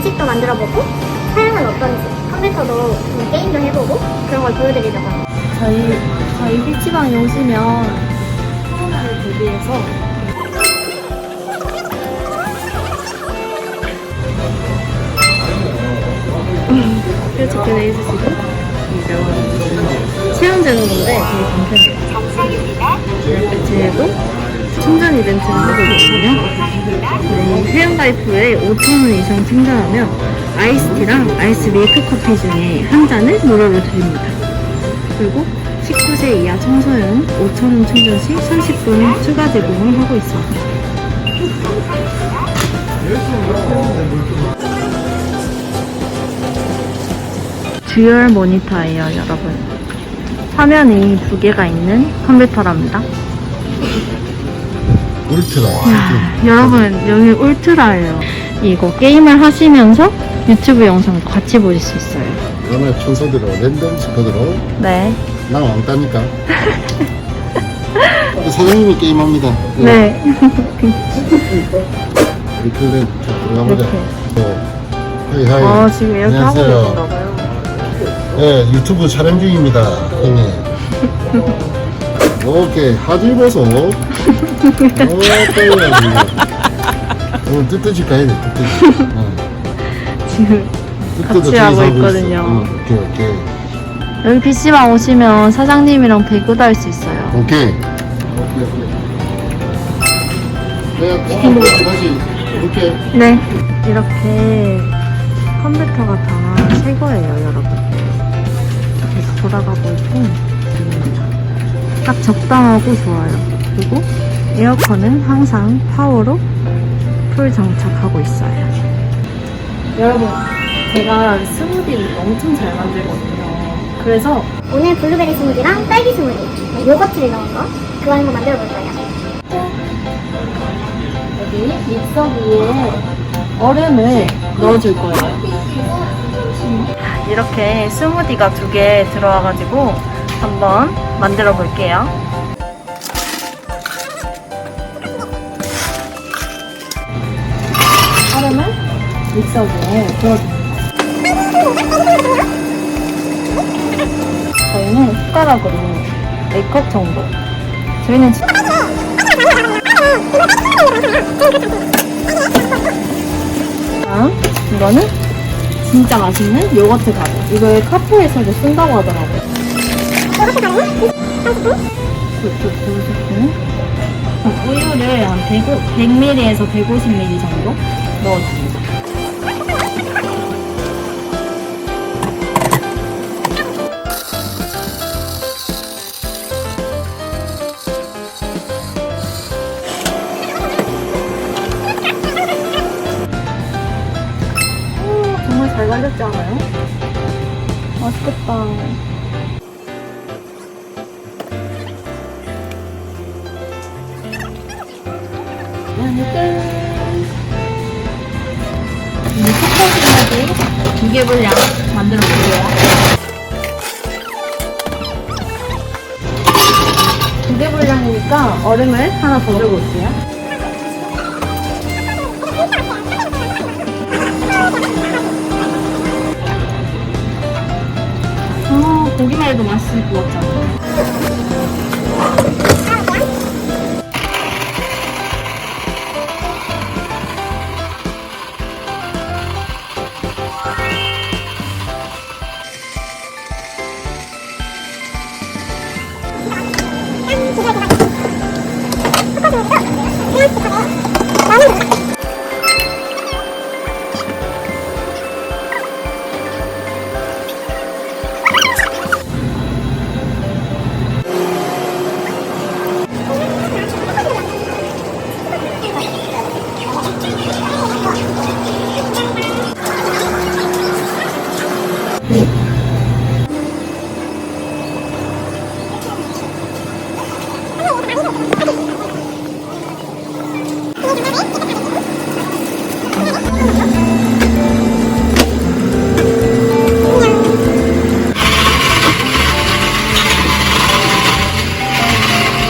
음식도 만들어보고 사양은 어떤지 컴퓨터도 좀 게임도 해보고 그런 걸 보여드리려고 합니다. 저희 저희 피치방에 오시면 코로나를 대비해서 그렇죠, 그래 있으시고 체온제는 건데 되게 간편해요. 이렇게 뒤에도 충전 이벤트를 하고 있거든요. 네, 회원가입 후에 5,000원 이상 충전하면 아이스티랑 아이스 밀크 커피 중에 한 잔을 무료로 드립니다. 그리고 19세 이하 청소년 5,000원 충전 시 30분 추가 제공을 하고 있습니다. 듀얼 모니터예요, 여러분. 화면이 두 개가 있는 컴퓨터랍니다. 울트라. 야, 여러분 여기 울트라예요. 이거 게임을 하시면서 유튜브 영상 같이 보실 수 있어요. 그러면 순서대로 랜덤 스쿼드로 네. 나 왕따니까. 사장님이 게임합니다. 네. 우리 클랜 자, 들어가 보자. 이렇게. 어, 하이 하이. 아 지금 이렇게 하고 안녕하세요. 계신가 봐요. 네, 유튜브 촬영 중입니다, 형님. 오케이, 하질 보소. 오케이. 오늘 뜨뜻이 가야 돼, 뜨뜻이. 어, 지금 같이 저기서 하고. 있거든요. 어, 오케이, 오케이. 여기 PC방 오시면 사장님이랑 배그도 할 수 있어요. 오케이. 내가 먹을 때 다시 올게. 네. 이렇게 컴퓨터가 다 새 거예요, 여러분. 계속 돌아가고 있고, 딱 적당하고 좋아요. 그리고 에어컨은 항상 파워로 풀 장착하고 있어요. 여러분, 제가 스무디 엄청 잘 만들거든요. 그래서 오늘 블루베리 스무디랑 딸기 스무디 네, 요거트를 넣은 거 그거 한번 만들어 볼 거예요. 여기 믹서기에 얼음을 넣어줄 거예요. 이렇게 스무디가 두 개 들어와가지고 한번 만들어 볼게요. 얼음을 믹서기에 부어줍니다. 저희는 숟가락으로 4컵 정도. 저희는 지- 다음 이거는 진짜 맛있는 요거트 가루. 이걸 카페에서도 쓴다고 하더라고요. 우유를 한 100, 100ml에서 150ml 정도 넣어줍니다. 오, 정말 잘 갈렸지 않아요? 맛있겠다. 이제 초코스까지 두개 분량 만들어 볼게요. 분량이니까 얼음을 하나 더 들고 올게요. 아, 해도 맛있을 것 같잖아.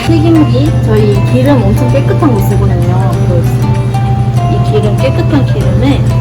튀김기 저희 기름 엄청 깨끗한 거 쓰거든요. 이 기름 깨끗한 기름에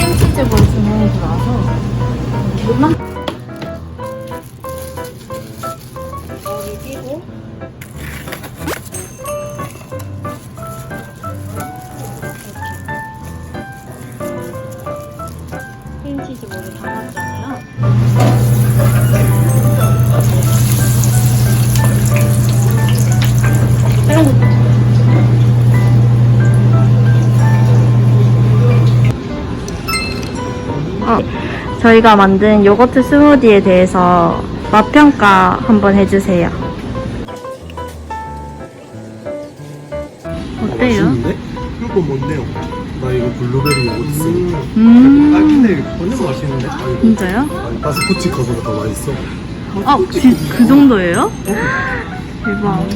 크림 치즈 볼 주문이 들어와서 어, 저희가 만든 요거트 스무디에 대해서 맛평가 한번 해주세요. 어때요? 맛있는데? 이거 뭔데요? 나 이거 블루베리 요거트 음, 딸기인데 완전 맛있는데? 아, 진짜요? 바스코치 거보다 더 맛있어 아, 그, 그 정도예요? 대박.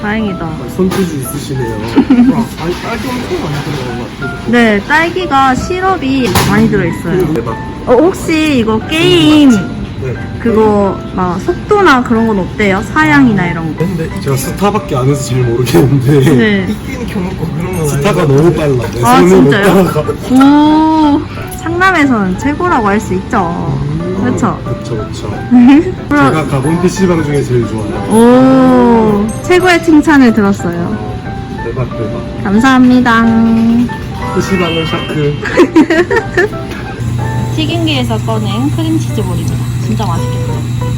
다행이다. 아, 손재주 있으시네요 와, 아니 딸기 엄청 많이 들어간 것 같아요 네, 딸기가 시럽이 많이 들어있어요. 대박 어, 혹시 이거 게임 네 그거 막 속도나 그런 건 어때요? 사양이나 이런 거? 근데 제가 스타밖에 안 해서 잘 모르겠는데 네. 있기는 켜놓고 그런 건 스타가 너무 빨라 내 아, 손을 못 진짜요? 따라가 오, 상남에서는 최고라고 할 수 있죠. 그렇죠? 그쵸 그쵸 그럼 제가 가본 PC방 중에 제일 좋아요 오, 최고의 칭찬을 들었어요. 대박 대박 감사합니다. PC방은 샤크 튀김기에서 꺼낸 크림치즈 볼입니다. 진짜 맛있겠죠?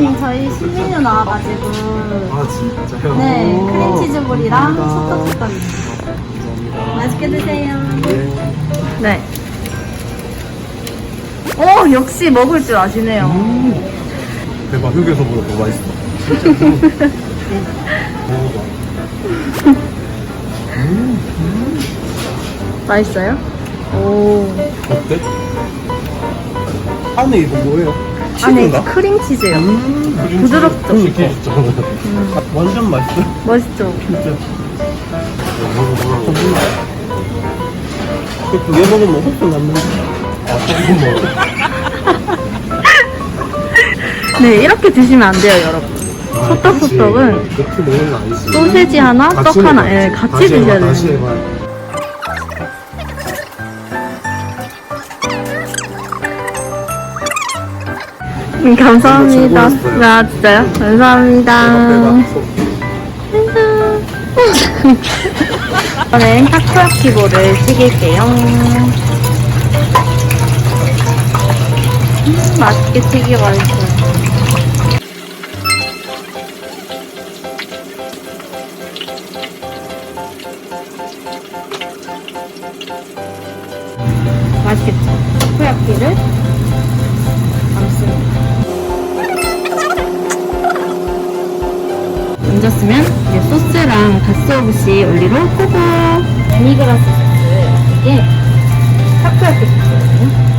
선생님, 저희 신메뉴 나와가지고 아 진짜요? 네, 오, 크림치즈 볼이랑 감사합니다. 소떡소떡입니다. 맛있게 드세요. 네. 네. 오, 역시 먹을 줄 아시네요. 음. 대박 휴게소보다 더 맛있어 진짜 먹어봐 맛있어요? 오. 어때? 안에 이거 뭐예요? 안에 치즈인가? 크림치즈요. 음, 부드럽죠? 이렇게 진짜 완전 맛있어 멋있죠? 진짜 두개 먹으면 호수 남는데 아 조금 먹어 네, 이렇게 드시면 안 돼요, 여러분. 소떡소떡은 이렇게 먹는 거 아니지? 소세지 하나, 떡 하나, 예, 같이 드셔야 다시 돼요. 해봐. 음, 감사합니다. 즐거웠어요. 아, 진짜요? 감사합니다. 이번엔 타코야키볼을 튀길게요. 음, 맛있게 튀겨가지고. 맛있겠죠? 얹었으면 이제 소스랑 갓소부시 올리로 코고. 데미그라스 소스. 이게 타코야키 소스거든요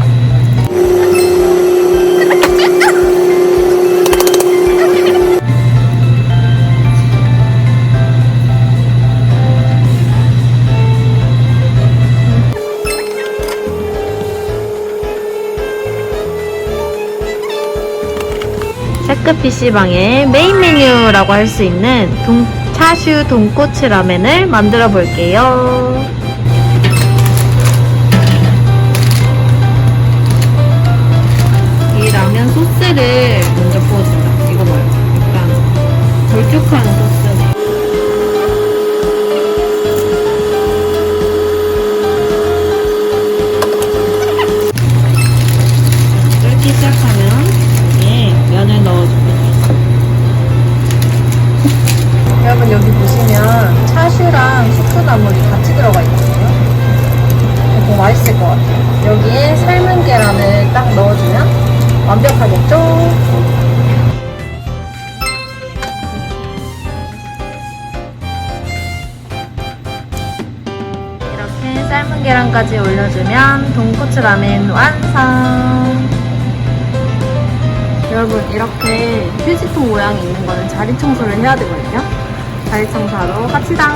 샤크 PC방의 메인 메뉴라고 할 수 있는 동, 차슈 돈코츠 라멘을 만들어 볼게요. 이 라면 소스를 먼저 부어준다. 이거 봐요. 약간 걸쭉한 소스 면을 넣어줍니다. 여러분 여기 보시면 차슈랑 슈크나물이 같이 들어가 있거든요. 이거 맛있을 것 같아요. 여기에 삶은 계란을 딱 넣어주면 완벽하겠죠? 이렇게 삶은 계란까지 올려주면 돈코츠 라멘 완성! 여러분 이렇게 휴지통 모양이 있는 거는 자리 청소를 해야 되거든요. 자리 청소하러 갑시다.